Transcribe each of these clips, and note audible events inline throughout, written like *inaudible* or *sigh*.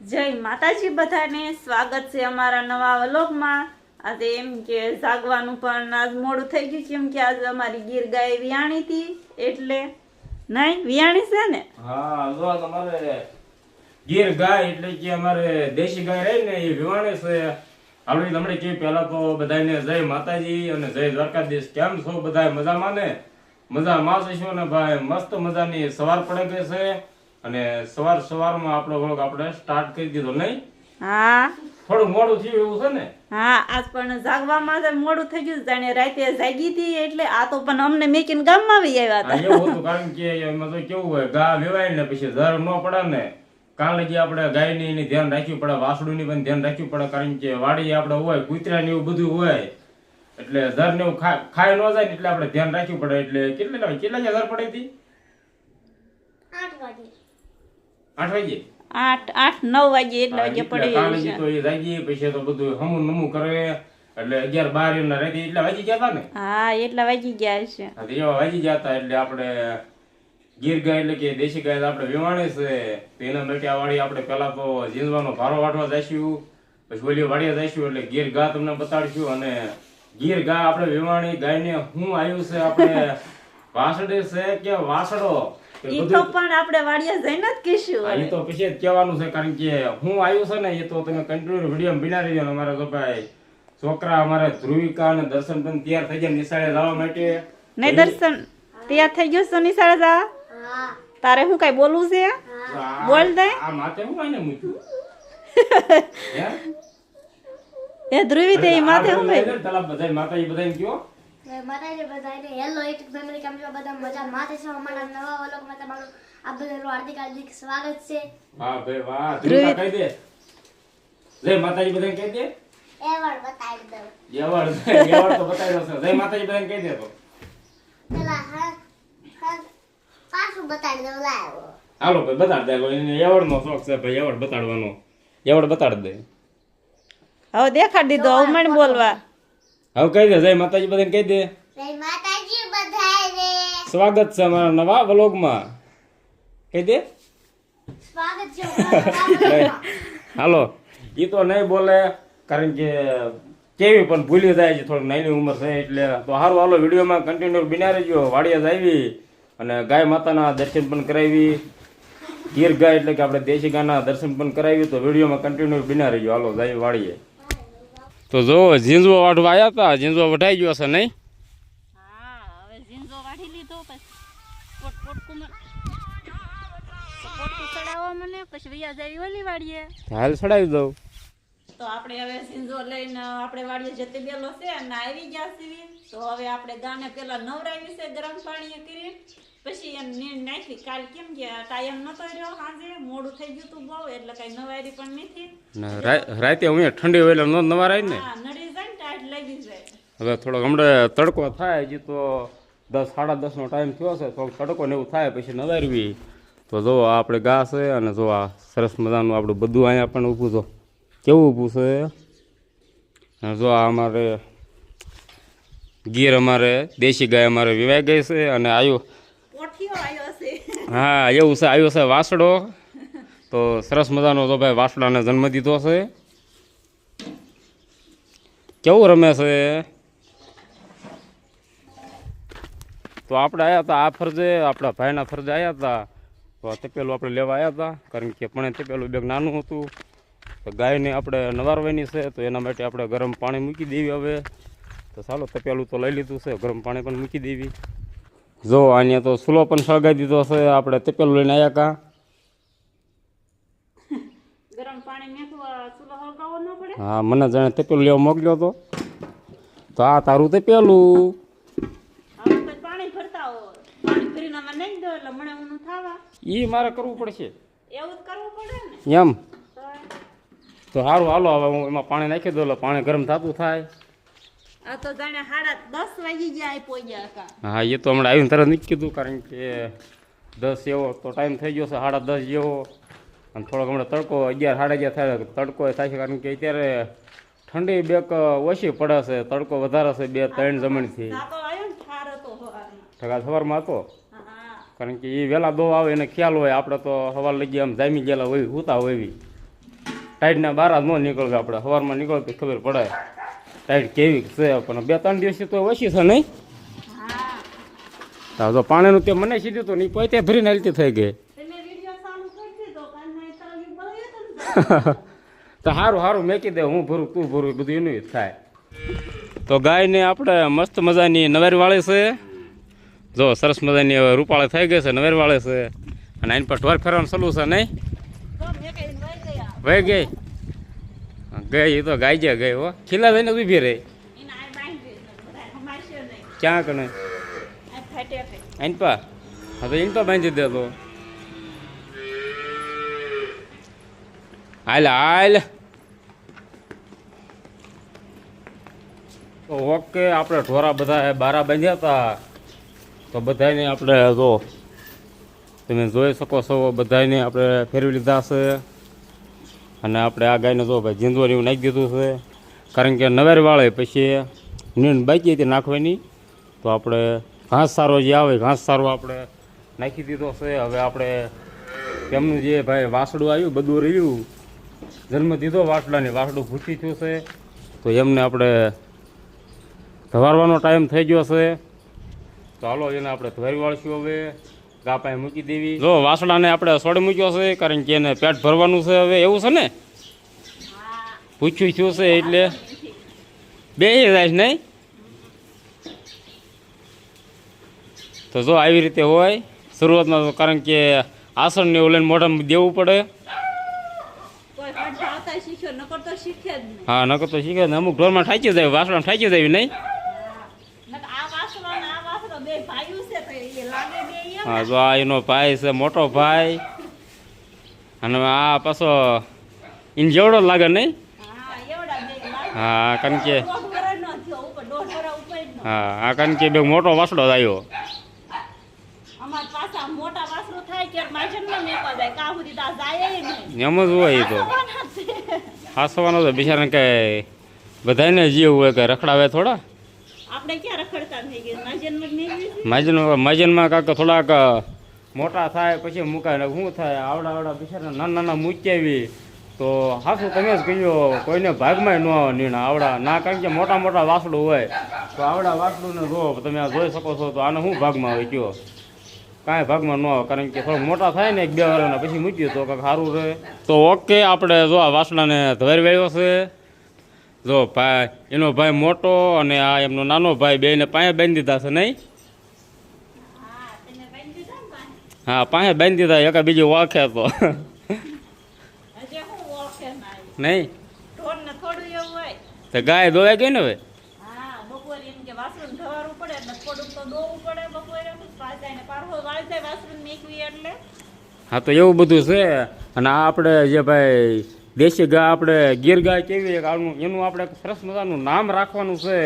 જય માતાજી બધાને. સ્વાગત છે અમારા નવા વ્લોગમાં. આજે એમ કે જાગવાનું પણ આજ મોડું થઈ ગયું એમ કે આજે અમારી ગીર ગાય વિયાણી હતી, એટલે નહીં વિયાણી છે ને? હા, જો તમારે ગીર ગાય એટલે કે અમારે દેશી ગાય રહી ને એ વિવાણી છે. ઈ તમને કે પહેલા તો બધાને જય માતાજી અને જય દ્વારકાધીશ. કેમ છો? બધા મજામાં ને? મજામાં જ છો ને ભાઈ? મસ્ત મજાની સવાર પડે ગઈ છે. અને સવાર સવારમાં આપણો વ્લોગ આપણે સ્ટાર્ટ કરી દીધો. નહીં? હા. થોડું મોડું થયું એવું છે ને? હા આજ પણ જાગવામાં તો મોડું થઈ ગયું જાણે રાતે જાગી હતી એટલે આ તો પણ અમને મેકીને ગામમાં આવી આવ્યા હતા. એવું હતું કારણ કે એમાં તો કેવું હોય ગા વેવાય ને પછી ઝર ન પડે ને. કારણ કે આપણે ગાયની એની ધ્યાન રાખ્યું પડે વાસળુની પણ ધ્યાન રાખ્યું પડે કારણ કે વાડી આપણે હોય કૂતરા ને એવું બધું હોય. એટલે ધર ને એવું ખાઈ ન જાય ને એટલે આપણે ધ્યાન રાખવું પડે. એટલે કેટલી કેટલા ઝર પડી હતી? આઠ વાગે આઠ આઠ નવ વાગે એટલે વાગે પડી તો એ જાગી પછી તો બધું હમું નમું કરે. એટલે અગિયાર બાર એના રાતે એટલા વાગી ગયા ને? હા એટલા વાગી ગયા છે હા, તો એવા વાગી ગયા એટલે આપણે ગીર ગાય એટલે કે દેશી ગાય આપણે વેવાણી છે. તો એના માટે આ આપણે પહેલા તો ઝીંઝવાનો ભારો વાટવા જઈશું પછી ઓલી જઈશું એટલે ગીર ગા તમને બતાડશું અને ગીર ગા આપણે વેવાણી ગાયને શું આવ્યું છે આપણે વાસડે છે કે વાસડો? ઈ તો પણ આપણે વાડિયા જઈને જ કીશું હા, એ તો પછી જ કહેવાનું છે કારણ કે હું આવ્યો છે ને એ તો તમે કન્ટિન્યુ વીડિયો બિના રહીજો ને અમારા તો ભાઈ છોકરા અમારે ધ્રુવિકા અને દર્શન પણ તૈયાર થઈ ગયા નિશાળે જવા માટે. નહીં દર્શન તૈયાર થઈ ગયો છે નિશાળે જા તારે શું કઈ બોલવું છે? બોલ દે. આ માથે હું આને મૂક્યું? *laughs* હે? એ ધ્રુવી તે માથે હું ભાઈ તલા બધું બધાય માતાજી બધાને કયો? માતાજી બધાને હેલો યુટ્યુબ ફેમિલી કેમ છો? બધા મજા માથે છો? અમારા નવા વ્લોગમાં તમારું આ બધાનું હાર્દિક હાર્દિક સ્વાગત છે. વાહ ભાઈ વાહ. ધ્રુવિકા કહી દે. જય માતાજી બધાને કહી દે. એવડ બતાવી દો એવડ એવડ તો બતાવી દો જય માતાજી બધાને કહી દે તો. પેલા હા પાછું બતાવી દો લાવો. હાલો ભાઈ બતાડ દે. એને એવડ નો શોખ છે ભાઈ એવડ બતાડવાનો. એવડ બતાડ દે. હવે દેખાડી દીધો હવે મને બોલવા. હવે કહી દે જય માતાજી બધાને કહી દે. સ્વાગત છે અમારા નવા વ્લોગમાં. કહી દે. *laughs* હાલો એ તો નહીં બોલે કારણ કે કેવી પણ ભૂલી જાય છે થોડીક નાની ઉંમર છે એટલે. તો સારું હાલો વિડીયોમાં કન્ટિન્યુ બિના રહેજો. વાડિયા આવી અને ગાય માતાના દર્શન પણ કરાવી. ગીર ગાય એટલે કે આપણે દેશી ગાયના દર્શન પણ કરાવી. તો વિડીયોમાં કન્ટિન્યુ બિના રહેજો. હાલો જાય વાડીએ. તો જો ઝીંઝવો વાઢવા આવ્યા હતા ઝીંઝવો વઢાઈ ગયો છે નહીં? હા હવે ઝીંઝો વાઢી લીધો પછી પોટ પોટકું મને પોટકું ચડાવવા મને પછી વૈયા જાય ઓલી વાડીએ. હાલ ચડાવી દઉં. તો આપણે હવે ઝીંઝો લઈને આપણે વાડીએ જતે બેલો છે અને આવી ગયા સીવી તો હવે આપણે ગાને પેલા નવરાવી છે ગરમ પાણી કરી પછી એમ નીણ નાખી કાલ કેમ કે ટાઈમ નતો રહ્યો સાંજે. મોડું થઈ ગયું તું બહુ એટલે કઈ નવારી પણ નથી. રાતે હું ઠંડી હોય એટલે ન નવારાય ને? નડી જાય ને ટાઈટ લાગી જાય. હવે થોડોક હમણાં તડકો થાય હજી તો દસ સાડા દસનો ટાઈમ થયો છે થોડોક તડકો ને એવું થાય પછી નવારવી. તો જો આપણે ગા છે અને જો આ સરસ મજાનું આપણું બધું અહીંયા પણ ઊભું જો. કેવું ઊભું છે? જો આ અમારે ગીર અમારે દેશી ગાય અમારે વિવાય ગઈ છે અને આવ્યું હા, એવું છે આવ્યો છે વાસડો. તો સરસ મજાનો તો ભાઈ વાસડાને જન્મ દીધો છે. કેવું રમે છે? તો આપણે આવ્યા હતા આ ફરજે, આપણા ભાઈના ફરજે આવ્યા હતા. તો આ તપેલું આપણે લેવા આવ્યા હતા, કારણ કે પણ તપેલું બેગ નાનું હતું. તો ગાયને આપણે નવારવાની છે, તો એના માટે આપણે ગરમ પાણી મૂકી દેવી હવે. તો ચાલો તપેલું તો લઈ લીધું છે, ગરમ પાણી પણ મૂકી દેવી. જો અહીંયા તો સુલો પણ સળગાવી દીધો છે. આપણે તપેલું લઈને આવ્યા કા? ગરમ પાણી મેકવા ચૂલો હળગાવવો ન પડે? હા મને જાણે તપેલું લેવા મોકલ્યો તો. તો આ તારું તપેલું એ મારે કરવું પડશે. એવું જ કરવું પડે ને? એમ? તો તો સારું હાલો હવે હું એમાં પાણી નાખી દઉં એટલે પાણી ગરમ થતું થાય. આ તો જાણે સાડા દસ વાગી ગયા આઈ પોગ્યા હા એ તો હમણાં આવીને તરત નથી કીધું કારણ કે દસ એવો તો ટાઈમ થઈ ગયો છે સાડા દસ જેવો. અને થોડોક હમણાં તડકો અગિયાર સાડા અગિયાર થાય તડકો થાય છે કારણ કે અત્યારે ઠંડી બેક ઓછી પડે છે તડકો વધારે છે બે ત્રણ જમણથી ઠગા સવારમાં હતો કારણ કે એ વહેલા દો આવે એને ખ્યાલ હોય આપણે તો સવાર લગી આમ જામી ગયેલા હોય હોતા હોય એવી ટાઈટના બાર ન નીકળવે આપણે સવારમાં નીકળે તો ખબર પડે. ટાઈટ કેવી છે? પણ બે ત્રણ દિવસથી તો ઓછી છે નહીં? હા. તો જો પાણીનું તે મને સીધું તો નહીં પોતે ભરીને હાલતી થઈ ગઈ. તો સારું *laughs* સારું મેકી દે હું ભરું તું ભરું બધું એનું થાય. તો ગાયને આપણે મસ્ત મજાની નવેર વાળી છે. જો સરસ મજાની હવે રૂપાળે થઈ ગઈ છે નવેર વાળે છે. અને એની પર ઢોર ફેરવાનું ચાલુ છે નહીં? વહી ગઈ. ગઈ એ તો ગાય જે ગઈ હો. ખીલા થઈને ઊભી રહી. ક્યાં કણે? આ ફાટે ફે એની પા. હા તો એને તો બાંધી દે તો. હાલ હાલ. ઓકે આપણે ઢોરા બધા બારા બાંધ્યા હતા તો બધાને આપણે જો તમે જોઈ શકો છો બધાને આપણે ફેરવી લીધા છે. અને આપણે આ ગાયને જો ભાઈ જીંદવાની એવું નાખી દીધું છે. કારણ કે નવેર વાળે પછી નીણ બાકી હતી નાખવાની. તો આપણે ઘાસ સારો જે આવે, ઘાસ સારો આપણે નાખી દીધો છે. હવે આપણે તેમનું જે ભાઈ વાસડું આવ્યું, બધું રહ્યું. જન્મ દીધો વાસડાને, વાસડું ભૂસી થયું છે. તો એમને આપણે ધવારવાનો ટાઈમ થઈ ગયો છે. તો હાલો એને આપણે ધવારી વાળશું હવે. પાસે મૂકી દેવી. જો વાસણાને આપણે સોડી મૂક્યો છે કારણ કે એને પેટ ભરવાનું છે હવે એવું છે ને? પૂછ્યું શું છે એટલે? બે જાય નહીં? તો જો આવી રીતે હોય શરૂઆતમાં તો કારણ કે આસનને એવું લઈને મોઢામાં દેવું પડે. કોઈ ફટ આવતા શીખ્યો નકર તો શીખે જ હા નકર તો શીખે અમુક ઢોરમાં ઠાકી જાય વાસણામાં ઠાકી જાય નહીં હા નકર આ વાસણો ને આ વાસણો બે ભાઈઓ છે તો એ લાગે બે એમ હા જો આ એનો ભાઈ છે મોટો ભાઈ. અને આ પાછો એને જેવડો લાગે નહીં? હા કારણ કે. હા આ કારણ કે બે મોટો વાસડો આવ્યો. એમ જ હોય એ તો. હાસવાનો તો બિચારાને કઈ બધાને જીવ હોય કે રખડાવે થોડા? આપણે ક્યાં રખડતા થઈ ગયા? માજનમાં મેળવી માજનમાં કાંક થોડાક મોટા થાય પછી મુકાય ને શું થાય આવડા આવડા બિચારા નાના નાના મૂક્યાવી. તો હાસું તમે જ કહ્યું કોઈને ભાગમાં ન આવે નીણા આવડા. ના કારણ કે મોટા મોટા વાસડું હોય. તો આવડા વાસડુંને જો તમે આ જોઈ શકો છો તો આને શું ભાગમાં આવે કયો? કાંઈ ભાગમાં ન આવે કારણ કે થોડાક મોટા થાય ને એક બે વર્ષના પછી મૂક્યું તો કાંઈક સારું રહે. તો ઓકે આપણે જો આ વાસણાને ધવારી વાળ્યો છે. જો ભાઈ, એનો ભાઈ મોટો અને આ એમનો નાનો ભાઈ બેને પાસે બાંધી દીધા છે, નહીં હા પાસે. બાંધી દીધા, એકા બીજું ઓળખે તો. નહીં તો ગાય દોવાઈ ગઈ ને હવે હા, તો એવું બધું છે અને આપણે જે ભાઈ દેશી ગાય આપણે ગીર ગાય કેવી એક આનું એનું આપણે સરસ મજાનું નામ રાખવાનું છે.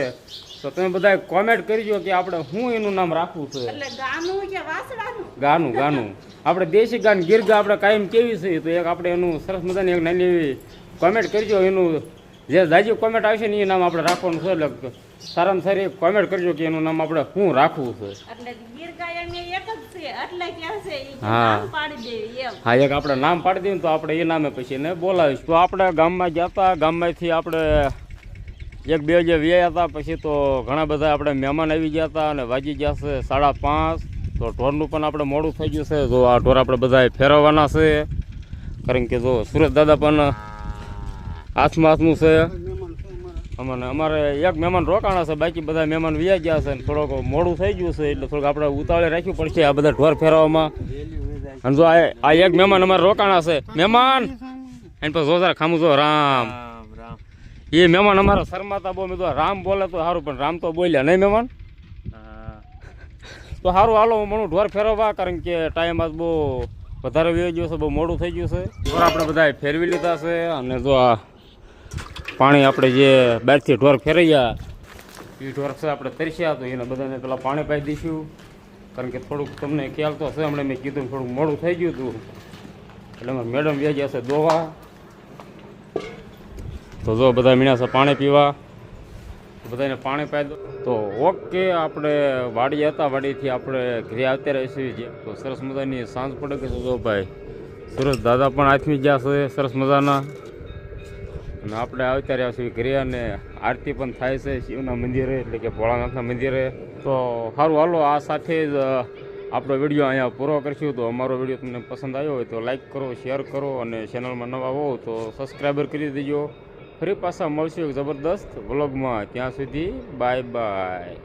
તો તમે બધા કોમેન્ટ કરજો કે આપણે શું એનું નામ રાખવું છે. ગાનું ગાનું ગાનું. આપણે દેશી ગાન ગીર ગા આપણે કાયમ કેવી છે તો એક આપણે એનું સરસ મજાની એક નાની એવી કોમેન્ટ કરજો. એનું જે જાજી કોમેન્ટ આવશે ને એ નામ આપણે રાખવાનું છે. એટલે સારામાં સારી કોમેન્ટ કરજો કે એનું નામ આપણે શું રાખવું છે. જ હા. હા એક આપણે નામ પાડી દઈએ તો આપણે એ નામે પછી એને બોલાવીશું. તો આપણે ગામમાં ગયા હતા ગામમાંથી આપણે એક બે જે વ્યાયા હતા પછી તો ઘણા બધા આપણે મહેમાન આવી ગયા હતા અને વાગી ગયા છે સાડા પાંચ. તો ઢોરનું પણ આપણે મોડું થઈ ગયું છે. તો આ ઢોર આપણે બધા ફેરવવાના છે. કારણ કે જો સુરત દાદા પણ હાથમાં હાથનું છે. અમને અમારે એક મહેમાન રોકાણા છે બાકી બધા મહેમાન વ્યા ગયા છે અને થોડોક મોડું થઈ ગયું છે એટલે થોડુંક આપણે ઉતાવળે રાખ્યું પડશે આ બધા ઢોર ફેરવવામાં. અને જો આ એક મહેમાન અમારે રોકાણા છે. મહેમાન! એની પાસે જોતા ખામું જો રામ. એ મહેમાન અમારા શરમાતા બહુ મેં રામ બોલે તો સારું પણ રામ તો બોલ્યા નહીં મહેમાન? તો સારું હાલો હું મણું ઢોર ફેરવવા કારણ કે ટાઈમ આજ બહુ વધારે વહી ગયો છે બહુ મોડું થઈ ગયું છે. ઢોર આપણે બધા ફેરવી લીધા છે અને જો આ પાણી આપણે જે બહારથી ઢોર ફેરવ્યા એ ઢોર છે આપણે તરસ્યા તો એને બધાને પેલા પાણી પાઈ દઈશું. કારણ કે થોડુંક તમને ખ્યાલ તો હશે, હમણાં મેં કીધું થોડુંક મોડું થઈ ગયું હતું. એટલે મેડમ વ્યાજ છે દોવા. તો જો બધા મીણા છે પાણી પીવા. બધાને પાણી પાઈ દો. તો ઓકે, આપણે વાડી હતા, વાડીથી આપણે ઘરે આવતા રહીશું. તો સરસ મજાની સાંજ પડે કે ભાઈ સુરત દાદા પણ આથમી ગયા છે, સરસ મજાના. અને આપણે આવતા રહ્યા છીએ ઘરે અને આરતી પણ થાય છે શિવના મંદિરે, એટલે કે ભોળાનાથના મંદિરે. તો સારું હાલો, આ સાથે જ આપણો વીડિયો અહીંયા પૂરો કરશું. તો અમારો વીડિયો તમને પસંદ આવ્યો હોય તો લાઇક કરો, શેર કરો અને ચેનલમાં નવા હો તો સબસ્ક્રાઈબર કરી દેજો. ફરી પાછા મળશું એક જબરદસ્ત વ્લોગમાં. ત્યાં સુધી બાય બાય.